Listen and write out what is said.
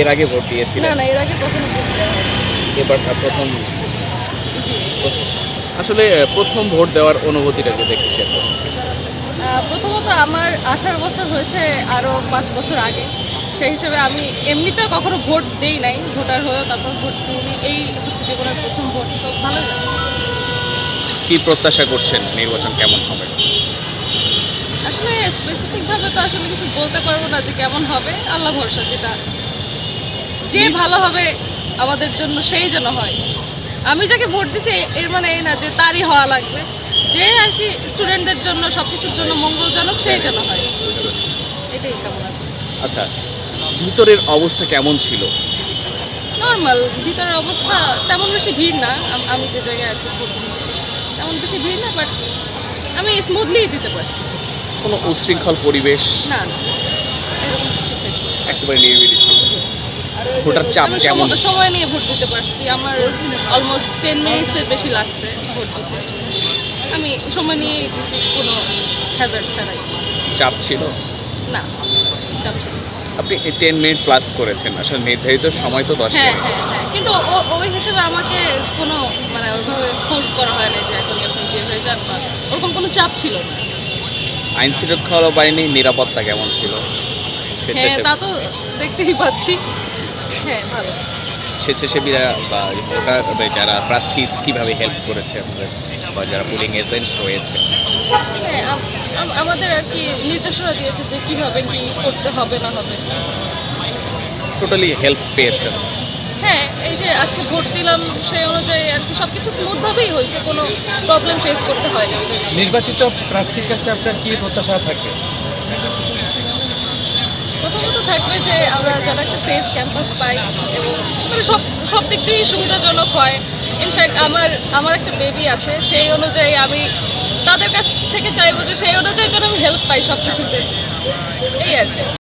এর আগে ভোট দিয়েছিলেন? না না এর আগে কখনো ভোট। এবার প্রথম আসলে প্রথম ভোট দেওয়ার অনুভূতিটা যদি একটু শেয়ার করুন প্রথমত আমার আঠারো বছর হয়েছে আরও পাঁচ বছর আগে। সেই হিসেবে আমি এমনিতেও কখনো ভোট দেই নাই ভোটার হয়েও তারপর ভোট দিইনি। এই হচ্ছে জীবনের প্রথম ভোট তো ভালো কি প্রত্যাশা করছেন? নির্বাচন কেমন হবে? আসলে স্পেসিফিকভাবে তো আসলে কিছু বলতে পারব না যে কেমন হবে। আল্লাহ ভরসা যেটা যে ভালো হবে আমাদের জন্য সেই যেন হয়। আমি যাকে ভোট দিছি এর মানে এই না যে তারই হওয়া লাগবে। যে আর কি স্টুডেন্টদের জন্য সব কিছুর জন্য মঙ্গলজনক সেই যেন হয়। এটাই কামনা। আচ্ছা ভিতরের অবস্থা কেমন ছিল? নর্মাল ভিতরের অবস্থা তেমন বেশি ভিড় না। আমি যে জায়গায় আর কি তেমন বেশি ভিড় না বাট আমি স্মুথলি দিতে পারছি। কোনো উশৃঙ্খল পরিবেশ? না না এরকম কিছু একেবারে নিরিবিলি ছিল। ভোটার চাপ কেমন? সময় নিয়ে ভোট দিতে পারছি। আমার অলমোস্ট টেন মিনিটসের বেশি লাগছে ভোট দিতে। আমি সময় নিয়ে কোনো হ্যাজার্ড ছাড়াই। চাপ ছিল? না চাপ ছিল। আপনি টেন মিনিট প্লাস করেছেন। আসলে নির্ধারিত সময় তো দশ হ্যাঁ মিনিট। হ্যাঁ হ্যাঁ। কিন্তু ওই হিসেবে আমাকে কোনো মানে ওইভাবে ফোর্স করা হয় না যে এখন এখন বিয়ে হয়ে যাক বা ওরকম কোনো চাপ ছিল না। আইন শৃঙ্খলা বাহিনীর নিরাপত্তা কেমন ছিল? হ্যাঁ তা তো দেখতেই পাচ্ছি। হ্যাঁ ভালো। স্বেচ্ছাসেবীরা বা ভোটার যারা প্রার্থী কীভাবে হেল্প করেছে আমাদের বা যারা পুলিং এজেন্ট রয়েছে? হ্যাঁ আম- আম- আমাদের আর কি নির্দেশনা দিয়েছে যে কীভাবে কি করতে হবে না হবে। টোটালি হেল্প পেয়েছেন হ্যাঁ এই যে আজকে ভোট দিলাম সেই অনুযায়ী আর কি সব কিছু স্মুথভাবেই হয়েছে কোনো প্রবলেম ফেস করতে হয় না নির্বাচিত প্রার্থীর কাছে আপনার কি প্রত্যাশা থাকবে প্রথমত থাকবে যে আমরা যেন একটা সেফ ক্যাম্পাস পাই এবং মানে সব সব দিক দিয়েই সুবিধাজনক হয়। ইনফ্যাক্ট আমার আমার একটা বেবি আছে, সেই অনুযায়ী আমি তাদের কাছ থেকে চাইব যে সেই অনুযায়ী যেন আমি হেল্প পাই সব কিছুতে এই আর কি।